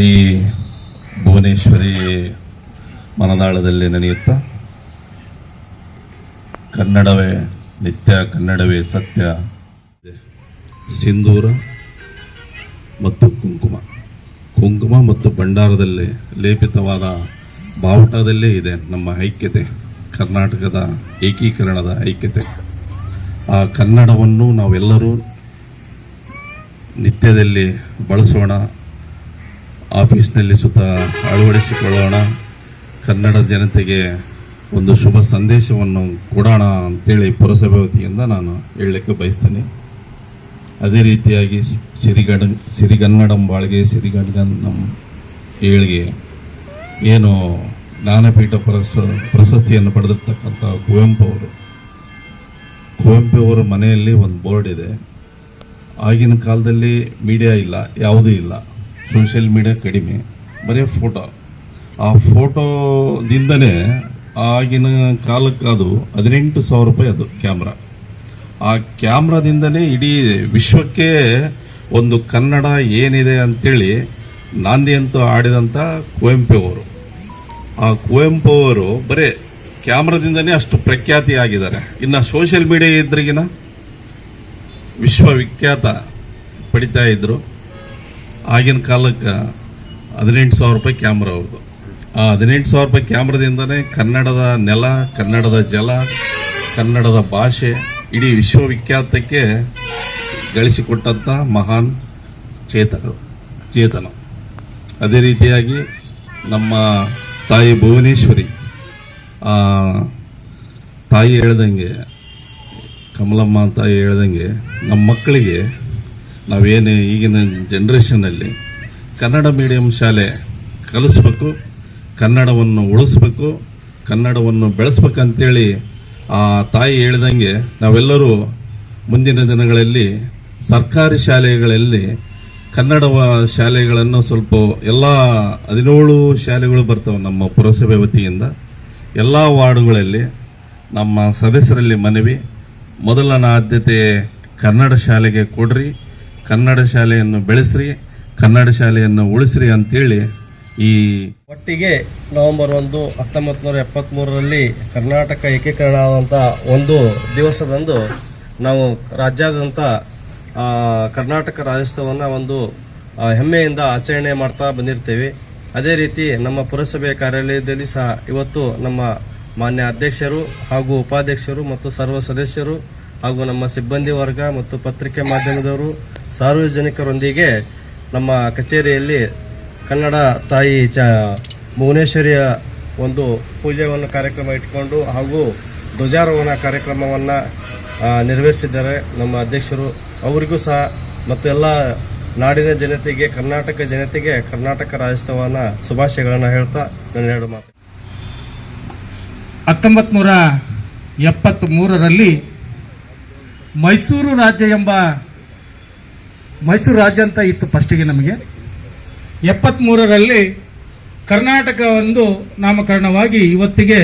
ತಾಯಿ ಭುವನೇಶ್ವರಿ ಮನದಾಳದಲ್ಲಿ ನೆನೆಯುತ್ತಾ ಕನ್ನಡವೇ ನಿತ್ಯ, ಕನ್ನಡವೇ ಸತ್ಯ. ಸಿಂಧೂರ ಮತ್ತು ಕುಂಕುಮ. ಕುಂಕುಮ ಮತ್ತು ಭಂಡಾರದಲ್ಲಿ ಲೇಪಿತವಾದ ಬಾವುಟದಲ್ಲೇ ಇದೆ ನಮ್ಮ ಐಕ್ಯತೆ, ಕರ್ನಾಟಕದ ಏಕೀಕರಣದ ಐಕ್ಯತೆ. ಆ ಕನ್ನಡವನ್ನು ನಾವೆಲ್ಲರೂ ನಿತ್ಯದಲ್ಲಿ ಬಳಸೋಣ. ಆಫೀಸ್ನಲ್ಲಿ ಸುತ್ತ ಅಳವಡಿಸಿಕೊಳ್ಳೋಣ. ಕನ್ನಡ ಜನತೆಗೆ ಒಂದು ಶುಭ ಸಂದೇಶವನ್ನು ಕೊಡೋಣ ಅಂತೇಳಿ ಪುರಸಭೆ ವತಿಯಿಂದ ನಾನು ಹೇಳಲಿಕ್ಕೆ ಬಯಸ್ತೇನೆ. ಅದೇ ರೀತಿಯಾಗಿ ಸಿರಿಗಡ, ಸಿರಿಗನ್ನಡಂ ಬಾಳ್ಗೆ ಸಿರಿಗನ್ನಡಂ ಏಳಿಗೆ ಏನು ಜ್ಞಾನಪೀಠ ಪ್ರಸ ಪ್ರಶಸ್ತಿಯನ್ನು ಪಡೆದಿರ್ತಕ್ಕಂಥ ಕುವೆಂಪು ಅವರು. ಕುವೆಂಪು ಅವರ ಮನೆಯಲ್ಲಿ ಒಂದು ಬೋರ್ಡ್ ಇದೆ. ಆಗಿನ ಕಾಲದಲ್ಲಿ ಮೀಡಿಯಾ ಇಲ್ಲ, ಯಾವುದೂ ಇಲ್ಲ. ಸೋಷಿಯಲ್ ಮೀಡಿಯಾ ಕಡಿಮೆ, ಬರೀ ಫೋಟೋ ಆ ಫೋಟೋದಿಂದನೇ ಆಗಿನ ಕಾಲಕ್ಕೆ ಅದು ಹದಿನೆಂಟು ಸಾವಿರ ರೂಪಾಯಿ ಅದು ಕ್ಯಾಮ್ರಾ ಆ ಕ್ಯಾಮ್ರಾದಿಂದನೇ ಇಡೀ ವಿಶ್ವಕ್ಕೆ ಒಂದು ಕನ್ನಡ ಏನಿದೆ ನಾಂದಿ ಅಂತೂ ಆಡಿದಂಥ ಕುವೆಂಪು ಅವರು. ಆ ಕುವೆಂಪು ಅವರು ಬರೀ ಕ್ಯಾಮ್ರಾದಿಂದನೇ ಅಷ್ಟು ಪ್ರಖ್ಯಾತಿ ಆಗಿದ್ದಾರೆ. ಇನ್ನು ಸೋಷಿಯಲ್ ಮೀಡಿಯಾ ಇದ್ರಿಗಿನ ವಿಶ್ವವಿಖ್ಯಾತ ಪಡಿತಾ ಇದ್ರು. ಆಗಿನ ಕಾಲಕ್ಕೆ ಹದಿನೆಂಟು ಸಾವಿರ ರೂಪಾಯಿ ಕ್ಯಾಮ್ರಾ ಅವ್ರದ್ದು ಆ ಹದಿನೆಂಟು ಸಾವಿರ ರೂಪಾಯಿ ಕ್ಯಾಮ್ರಾದಿಂದನೇ ಕನ್ನಡದ ನೆಲ, ಕನ್ನಡದ ಜಲ, ಕನ್ನಡದ ಭಾಷೆ ಇಡೀ ವಿಶ್ವವಿಖ್ಯಾತಕ್ಕೆ ಗಳಿಸಿಕೊಟ್ಟಂಥ ಮಹಾನ್ ಚೇತನರು, ಚೇತನ. ಅದೇ ರೀತಿಯಾಗಿ ನಮ್ಮ ತಾಯಿ ಭುವನೇಶ್ವರಿ ತಾಯಿ ಹೇಳ್ದಂಗೆ, ಕಮಲಮ್ಮ ತಾಯಿ ಹೇಳ್ದಂಗೆ ನಮ್ಮ ಮಕ್ಕಳಿಗೆ ನಾವೇನು ಈಗಿನ ಜನ್ರೇಷನಲ್ಲಿ ಕನ್ನಡ ಮೀಡಿಯಂ ಶಾಲೆ ಕಲಿಸ್ಬೇಕು, ಕನ್ನಡವನ್ನು ಉಳಿಸ್ಬೇಕು, ಕನ್ನಡವನ್ನು ಬೆಳೆಸ್ಬೇಕಂತೇಳಿ ಆ ತಾಯಿ ಹೇಳ್ದಂಗೆ ನಾವೆಲ್ಲರೂ ಮುಂದಿನ ದಿನಗಳಲ್ಲಿ ಸರ್ಕಾರಿ ಶಾಲೆಗಳಲ್ಲಿ ಕನ್ನಡ ಶಾಲೆಗಳನ್ನು ಸ್ವಲ್ಪ ಎಲ್ಲ ಹದಿನೇಳು ಶಾಲೆಗಳು ಬರ್ತವೆ ನಮ್ಮ ಪುರಸಭೆ ವತಿಯಿಂದ. ಎಲ್ಲ ವಾರ್ಡುಗಳಲ್ಲಿ ನಮ್ಮ ಸದಸ್ಯರಲ್ಲಿ ಮನವಿ, ಮೊದಲನ ಆದ್ಯತೆ ಕನ್ನಡ ಶಾಲೆಗೆ ಕೊಡ್ರಿ. ಕನ್ನಡ ಶಾಲೆಯನ್ನು ಬೆಳೆಸ್ರಿ, ಕನ್ನಡ ಶಾಲೆಯನ್ನು ಉಳಿಸ್ರಿ ಅಂತೇಳಿ ಈ ಒಟ್ಟಿಗೆ ನವೆಂಬರ್ ಒಂದು ಹತ್ತೊಂಬತ್ತು ನೂರ ಎಪ್ಪತ್ತ್ಮೂರರಲ್ಲಿ ಕರ್ನಾಟಕ ಏಕೀಕರಣ ಆದಂಥ ಒಂದು ದಿವಸದಂದು ನಾವು ರಾಜ್ಯಾದ್ಯಂತ ಕರ್ನಾಟಕ ರಾಜ್ಯೋತ್ಸವವನ್ನು ಒಂದು ಹೆಮ್ಮೆಯಿಂದ ಆಚರಣೆ ಮಾಡ್ತಾ ಬಂದಿರ್ತೇವೆ. ಅದೇ ರೀತಿ ನಮ್ಮ ಪುರಸಭೆ ಕಾರ್ಯಾಲಯದಲ್ಲಿ ಸಹ ಇವತ್ತು ನಮ್ಮ ಮಾನ್ಯ ಅಧ್ಯಕ್ಷರು ಹಾಗೂ ಉಪಾಧ್ಯಕ್ಷರು ಮತ್ತು ಸರ್ವ ಸದಸ್ಯರು ಹಾಗೂ ನಮ್ಮ ಸಿಬ್ಬಂದಿ ವರ್ಗ ಮತ್ತು ಪತ್ರಿಕೆ ಮಾಧ್ಯಮದವರು ಸಾರ್ವಜನಿಕರೊಂದಿಗೆ ನಮ್ಮ ಕಚೇರಿಯಲ್ಲಿ ಕನ್ನಡ ತಾಯಿ ಚ ಭುವನೇಶ್ವರಿಯ ಒಂದು ಪೂಜೆಯನ್ನು ಕಾರ್ಯಕ್ರಮ ಇಟ್ಕೊಂಡು ಹಾಗೂ ಧ್ವಜಾರೋಹಣ ಕಾರ್ಯಕ್ರಮವನ್ನು ನೆರವೇರಿಸಿದ್ದಾರೆ. ನಮ್ಮ ಅಧ್ಯಕ್ಷರು ಅವರಿಗೂ ಸಹ ಮತ್ತು ಎಲ್ಲ ನಾಡಿನ ಜನತೆಗೆ, ಕರ್ನಾಟಕ ಜನತೆಗೆ ಕರ್ನಾಟಕ ರಾಜ್ಯೋತ್ಸವನ ಶುಭಾಶಯಗಳನ್ನು ಹೇಳ್ತಾ ನನ್ನ ಎರಡು ಮಾತು. ಹತ್ತೊಂಬತ್ತು ಮೈಸೂರು ರಾಜ್ಯ ಎಂಬ ಮೈಸೂರು ರಾಜ್ಯ ಅಂತ ಇತ್ತು ಫಸ್ಟಿಗೆ ನಮಗೆ. ಎಪ್ಪತ್ತ್ಮೂರರಲ್ಲಿ ಕರ್ನಾಟಕ ಒಂದು ನಾಮಕರಣವಾಗಿ ಇವತ್ತಿಗೆ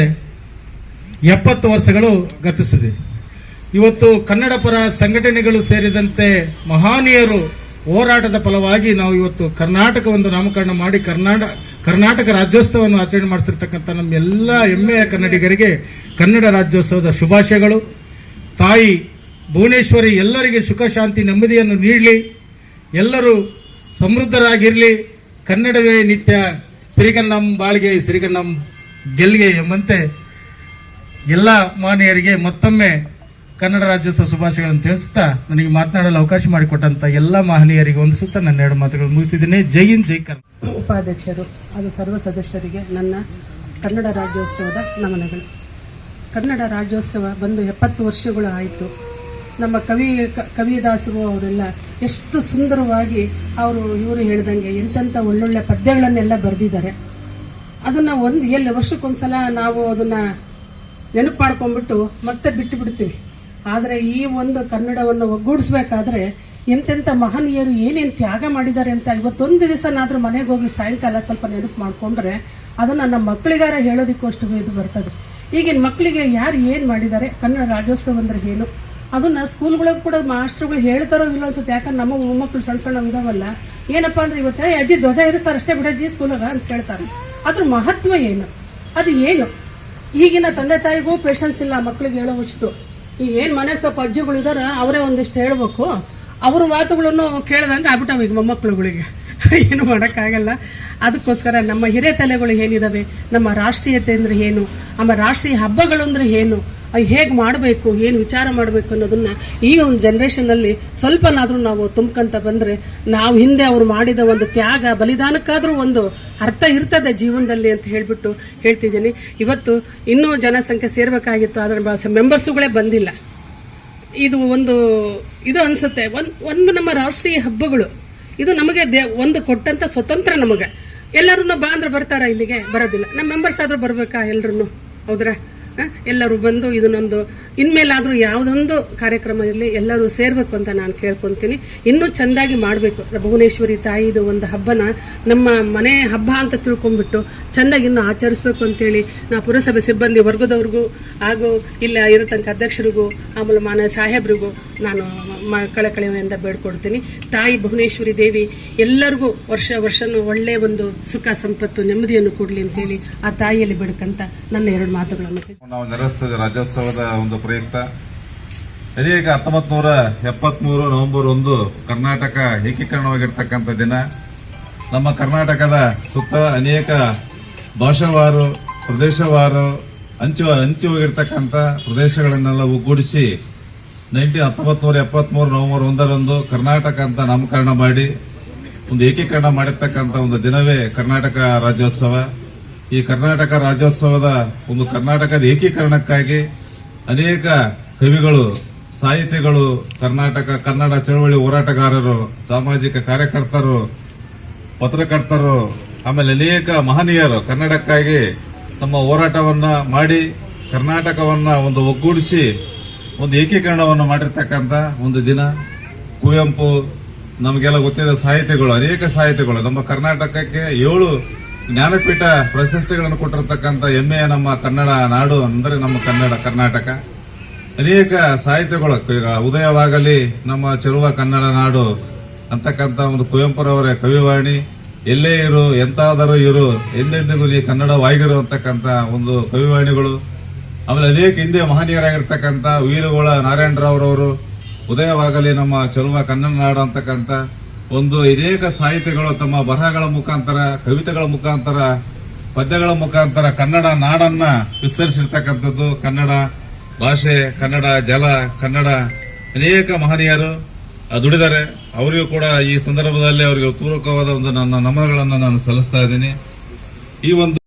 ಎಪ್ಪತ್ತು ವರ್ಷಗಳು ಗತಿಸಿದೆ. ಇವತ್ತು ಕನ್ನಡ ಪರ ಸಂಘಟನೆಗಳು ಸೇರಿದಂತೆ ಮಹಾನೀಯರು ಹೋರಾಟದ ಫಲವಾಗಿ ನಾವು ಇವತ್ತು ಕರ್ನಾಟಕ ಒಂದು ನಾಮಕರಣ ಮಾಡಿ ಕರ್ನಾಟಕ ಕರ್ನಾಟಕ ರಾಜ್ಯೋತ್ಸವವನ್ನು ಆಚರಣೆ ಮಾಡ್ತಿರ್ತಕ್ಕಂಥ ನಮ್ಮ ಎಲ್ಲ ಹೆಮ್ಮೆಯ ಕನ್ನಡಿಗರಿಗೆ ಕನ್ನಡ ರಾಜ್ಯೋತ್ಸವದ ಶುಭಾಶಯಗಳು. ತಾಯಿ ಭುವನೇಶ್ವರಿ ಎಲ್ಲರಿಗೆ ಸುಖ, ಶಾಂತಿ, ನೆಮ್ಮದಿಯನ್ನು ನೀಡಲಿ. ಎಲ್ಲರೂ ಸಮೃದ್ಧರಾಗಿರಲಿ. ಕನ್ನಡವೇ ನಿತ್ಯ ಶ್ರೀಕನ್ನಂ ಬಾಳ್ಗೆ ಶ್ರೀಕನ್ನಂ ಗೆಲ್ಗೆ ಎಂಬಂತೆ ಎಲ್ಲ ಮಾನ್ಯರಿಗೆ ಮತ್ತೊಮ್ಮೆ ಕನ್ನಡ ರಾಜ್ಯೋತ್ಸವ ಶುಭಾಶಯಗಳನ್ನು ತಿಳಿಸುತ್ತಾ ನನಗೆ ಮಾತನಾಡಲು ಅವಕಾಶ ಮಾಡಿಕೊಟ್ಟಂತ ಎಲ್ಲ ಮಹನೀಯರಿಗೆ ವಂದಿಸುತ್ತಾ ನನ್ನ ಎರಡು ಮಾತುಗಳು ಮುಗಿಸಿದ್ದೇನೆ ಜೈ ಹಿಂದ್, ಜೈ ಉಪಾಧ್ಯಕ್ಷರು ಹಾಗೂ ಸರ್ವ ಸದಸ್ಯರಿಗೆ ನನ್ನ ಕನ್ನಡ ರಾಜ್ಯೋತ್ಸವದ ನಮನಗಳು. ಕನ್ನಡ ರಾಜ್ಯೋತ್ಸವ ಬಂದು ಎಪ್ಪತ್ತು ವರ್ಷಗಳು ಆಯಿತು. ನಮ್ಮ ಕವಿ ಕವಿದಾಸರು ಅವರೆಲ್ಲ ಎಷ್ಟು ಸುಂದರವಾಗಿ ಅವರು ಇವರು ಹೇಳ್ದಂಗೆ ಎಂತೆಂಥ ಒಳ್ಳೊಳ್ಳೆ ಪದ್ಯಗಳನ್ನೆಲ್ಲ ಬರೆದಿದ್ದಾರೆ. ಅದನ್ನ ಒಂದು ಎಲ್ಲಿ ವರ್ಷಕ್ಕೊಂದ್ಸಲ ನಾವು ಅದನ್ನ ನೆನಪು ಮಾಡ್ಕೊಂಡ್ಬಿಟ್ಟು ಮತ್ತೆ ಬಿಟ್ಟು ಬಿಡ್ತೀವಿ ಆದರೆ ಈ ಒಂದು ಕನ್ನಡವನ್ನು ಒಗ್ಗೂಡಿಸ್ಬೇಕಾದ್ರೆ ಎಂತೆಂಥ ಮಹನೀಯರು ಏನೇನು ತ್ಯಾಗ ಮಾಡಿದ್ದಾರೆ ಅಂತ ಇವತ್ತೊಂದು ದಿವಸನಾದರೂ ಮನೆಗೆ ಹೋಗಿ ಸಾಯಂಕಾಲ ಸ್ವಲ್ಪ ನೆನಪು ಮಾಡ್ಕೊಂಡ್ರೆ ಅದನ್ನ ನಮ್ಮ ಮಕ್ಕಳಿಗಾರ ಹೇಳೋದಕ್ಕೂ ಇದು ಬರ್ತದೆ. ಈಗಿನ ಮಕ್ಕಳಿಗೆ ಯಾರು ಏನು ಮಾಡಿದ್ದಾರೆ? ಕನ್ನಡ ರಾಜ್ಯೋತ್ಸವ ಅಂದ್ರೆ ಏನು? ಅದನ್ನ ಸ್ಕೂಲ್ಗಳಿಗೆ ಕೂಡ ಮಾಸ್ಟರ್ಗಳು ಹೇಳ್ತಾರೋ ಇಲ್ಲ ಅನ್ಸುತ್ತೆ. ಯಾಕಂದ್ರೆ ನಮ್ಮ ಮೊಮ್ಮಕ್ಕಳು ಸಣ್ಣ ಸಣ್ಣ ಇದಾವಲ್ಲ ಏನಪ್ಪಾ ಅಂದ್ರೆ ಇವತ್ತ ಅಜ್ಜಿ, ಧ್ವಜ ಇರಿಸ್ತಾರೆ ಅಷ್ಟೇ ಬಿಡಜ್ಜಿ ಸ್ಕೂಲಾಗ ಅಂತ ಕೇಳ್ತಾರೆ. ಅದ್ರ ಮಹತ್ವ ಏನು? ಅದು ಏನು? ಈಗಿನ ತಂದೆ ತಾಯಿಗೂ ಪೇಷನ್ಸ್ ಇಲ್ಲ ಮಕ್ಕಳಿಗೆ ಹೇಳೋವಷ್ಟು. ಈ ಏನ್ ಮನೆ ಸ್ವಲ್ಪ ಅಜ್ಜಿಗಳು ಇದಾರ ಅವರೇ ಒಂದಿಷ್ಟು ಹೇಳ್ಬೇಕು. ಅವ್ರ ಮಾತುಗಳನ್ನು ಕೇಳ್ದಂಗೆ ಆಗ್ಬಿಟ್ಟವ ಈಗ ಮೊಮ್ಮಕ್ಕಳುಗಳಿಗೆ ಏನು ಮಾಡೋಕ್ಕಾಗಲ್ಲ. ಅದಕ್ಕೋಸ್ಕರ ನಮ್ಮ ಹಿರೇ ತಲೆಗಳು ಏನಿದಾವೆ, ನಮ್ಮ ರಾಷ್ಟ್ರೀಯತೆ ಅಂದರೆ ಏನು, ನಮ್ಮ ರಾಷ್ಟ್ರೀಯ ಹಬ್ಬಗಳು ಅಂದ್ರೆ ಏನು ಹೇಗೆ ಮಾಡಬೇಕು, ಏನು ವಿಚಾರ ಮಾಡಬೇಕು ಅನ್ನೋದನ್ನ ಈ ಒಂದು ಜನರೇಷನ್ ಅಲ್ಲಿ ಸ್ವಲ್ಪನಾದ್ರೂ ನಾವು ತುಂಬ್ಕೊಂತ ಬಂದ್ರೆ ನಾವು ಹಿಂದೆ ಅವರು ಮಾಡಿದ ಒಂದು ತ್ಯಾಗ, ಬಲಿದಾನಕ್ಕಾದ್ರೂ ಒಂದು ಅರ್ಥ ಇರ್ತದೆ ಜೀವನದಲ್ಲಿ ಅಂತ ಹೇಳಿಬಿಟ್ಟು ಹೇಳ್ತಿದ್ದೀನಿ. ಇವತ್ತು ಇನ್ನೂ ಜನಸಂಖ್ಯೆ ಸೇರ್ಬೇಕಾಗಿತ್ತು, ಆದರೆ ಮೆಂಬರ್ಸುಗಳೇ ಬಂದಿಲ್ಲ. ಇದು ಒಂದು, ಇದು ಅನ್ಸುತ್ತೆ. ಒಂದು ನಮ್ಮ ರಾಷ್ಟ್ರೀಯ ಹಬ್ಬಗಳು. ಇದು ನಮಗೆ ಒಂದು ಕೊಟ್ಟಂತ ಸ್ವತಂತ್ರ ನಮಗೆ. ಎಲ್ಲರೂ ಬಾ ಅಂದ್ರೆ ಬರ್ತಾರ ಇಲ್ಲಿಗೆ ಬರೋದಿಲ್ಲ. ನಮ್ಮ ಮೆಂಬರ್ಸ್ ಆದ್ರೂ ಬರ್ಬೇಕಾ ಎಲ್ರು ಹೌದ್ರಾ? ಎಲ್ಲರೂ ಬಂದು ಇದನ್ನೊಂದು ಇನ್ಮೇಲಾದ್ರೂ ಯಾವುದೊಂದು ಕಾರ್ಯಕ್ರಮ ಇರಲಿ, ಎಲ್ಲರೂ ಸೇರ್ಬೇಕು ಅಂತ ನಾನು ಕೇಳ್ಕೊಂತೀನಿ. ಇನ್ನೂ ಚೆಂದಾಗಿ ಮಾಡಬೇಕು. ಭುವನೇಶ್ವರಿ ತಾಯಿದು ಒಂದು ಹಬ್ಬನ ನಮ್ಮ ಮನೆ ಹಬ್ಬ ಅಂತ ತಿಳ್ಕೊಂಡ್ಬಿಟ್ಟು ಚೆಂದಾಗಿ ಇನ್ನೂ ಆಚರಿಸ್ಬೇಕು ಅಂತೇಳಿ ನಾ ಪುರಸಭೆ ಸಿಬ್ಬಂದಿ ವರ್ಗದವ್ರಿಗೂ ಹಾಗೂ ಇಲ್ಲ ಇರತಕ್ಕ ಅಧ್ಯಕ್ಷರಿಗೂ, ಆಮೇಲೆ ಮಾನ ಸಾಹೇಬ್ರಿಗೂ ನಾನು ಕಳಕಳಿಯಿಂದ ಬೇಡ್ಕೊಡ್ತೀನಿ. ತಾಯಿ ಭುವನೇಶ್ವರಿ ದೇವಿ ಎಲ್ಲರಿಗೂ ವರ್ಷ ವರ್ಷನೂ ಒಳ್ಳೆ ಒಂದು ಸುಖ, ಸಂಪತ್ತು, ನೆಮ್ಮದಿಯನ್ನು ಕೊಡಲಿ ಅಂತೇಳಿ ಆ ತಾಯಿಯಲ್ಲಿ ಬೇಡ್ಕಂತ ನನ್ನ ಎರಡು ಮಾತುಗಳನ್ನು ನಾವು ನೆರವೇರಿಸ್ತೇವೆ ರಾಜ್ಯೋತ್ಸವದ ಒಂದು ಪ್ರಯುಕ್ತ. ಇದೀಗ ಹತ್ತೊಂಬತ್ ನೂರ ಎಪ್ಪತ್ಮೂರು ನವೆಂಬರ್ ಒಂದು ಕರ್ನಾಟಕ ಏಕೀಕರಣವಾಗಿರ್ತಕ್ಕಂಥ ದಿನ. ನಮ್ಮ ಕರ್ನಾಟಕದ ಸುತ್ತ ಅನೇಕ ಭಾಷಾವಾರು, ಪ್ರದೇಶವಾರು, ಅಂಚು ಹಂಚಿ ಹೋಗಿರ್ತಕ್ಕಂಥ ಪ್ರದೇಶಗಳನ್ನೆಲ್ಲ ಒಗ್ಗೂಡಿಸಿ ನೈನ್ಟೀನ್ ಹತ್ತೊಂಬತ್ ನೂರ ಎಪ್ಪತ್ಮೂರು ನವೆಂಬರ್ ಒಂದರಂದು ಕರ್ನಾಟಕ ಅಂತ ನಾಮಕರಣ ಮಾಡಿ, ಒಂದು ಏಕೀಕರಣ ಮಾಡಿರ್ತಕ್ಕಂಥ ಒಂದು ದಿನವೇ ಕರ್ನಾಟಕ ರಾಜ್ಯೋತ್ಸವ. ಈ ಕರ್ನಾಟಕ ರಾಜ್ಯೋತ್ಸವದ ಒಂದು ಕರ್ನಾಟಕದ ಏಕೀಕರಣಕ್ಕಾಗಿ ಅನೇಕ ಕವಿಗಳು, ಸಾಹಿತಿಗಳು, ಕರ್ನಾಟಕ, ಕನ್ನಡ ಚಳವಳಿ ಹೋರಾಟಗಾರರು, ಸಾಮಾಜಿಕ ಕಾರ್ಯಕರ್ತರು, ಪತ್ರಕರ್ತರು, ಆಮೇಲೆ ಅನೇಕ ಮಹನೀಯರು ಕನ್ನಡಕ್ಕಾಗಿ ತಮ್ಮ ಹೋರಾಟವನ್ನ ಮಾಡಿ, ಕರ್ನಾಟಕವನ್ನ ಒಂದು ಒಗ್ಗೂಡಿಸಿ, ಒಂದು ಏಕೀಕರಣವನ್ನು ಮಾಡಿರ್ತಕ್ಕಂಥ ಒಂದು ದಿನ. ಕುವೆಂಪು, ನಮಗೆಲ್ಲ ಗೊತ್ತಿದ್ದ ಸಾಹಿತಿಗಳು, ಅನೇಕ ಸಾಹಿತಿಗಳು. ನಮ್ಮ ಕರ್ನಾಟಕಕ್ಕೆ ಏಳು ಜ್ಞಾನಪೀಠ ಪ್ರಶಸ್ತಿಗಳನ್ನು ಕೊಟ್ಟಿರತಕ್ಕಂಥ ಹೆಮ್ಮೆಯ ನಮ್ಮ ಕನ್ನಡ ನಾಡು ಅಂದರೆ ನಮ್ಮ ಕನ್ನಡ ಕರ್ನಾಟಕ. ಅನೇಕ ಸಾಹಿತ್ಯಗಳು ಉದಯವಾಗಲಿ ನಮ್ಮ ಚೆಲುವ ಕನ್ನಡ ನಾಡು ಅಂತಕ್ಕಂಥ ಒಂದು ಕುವೆಂಪುರವರ ಕವಿವಾಣಿ. ಎಲ್ಲೇ ಇರು, ಎಂತಾದರೂ ಇರು, ಎಂದೆಂದಿಗೂ ನೀ ಕನ್ನಡವಾಗಿರು ಅಂತಕ್ಕಂಥ ಒಂದು ಕವಿವಾಣಿಗಳು. ಆಮೇಲೆ ಅನೇಕ ಹಿಂದೆ ಮಹನೀಯರಾಗಿರ್ತಕ್ಕಂಥ ವೀರಗೋಳ ನಾರಾಯಣರಾವ್ರವರು. ಉದಯವಾಗಲಿ ನಮ್ಮ ಚೆಲುವ ಕನ್ನಡ ನಾಡು ಅಂತಕ್ಕಂಥ ಒಂದು ಅನೇಕ ಸಾಹಿತ್ಯಗಳು ತಮ್ಮ ಬರಹಗಳ ಮುಖಾಂತರ, ಕವಿತೆಗಳ ಮುಖಾಂತರ, ಪದ್ಯಗಳ ಮುಖಾಂತರ ಕನ್ನಡ ನಾಡನ್ನ ವಿಸ್ತರಿಸಿರ್ತಕ್ಕಂಥದ್ದು. ಕನ್ನಡ ಭಾಷೆ, ಕನ್ನಡ ಜಲ, ಕನ್ನಡ ಅನೇಕ ಮಹನೀಯರು ದುಡಿದರೆ ಅವರಿಗೂ ಕೂಡ ಈ ಸಂದರ್ಭದಲ್ಲಿ ಅವರಿಗೆ ಪೂರಕವಾದ ಒಂದು ನನ್ನ ನಮನಗಳನ್ನು ನಾನು ಸಲ್ಲಿಸ್ತಾ ಇದ್ದೀನಿ. ಈ ಒಂದು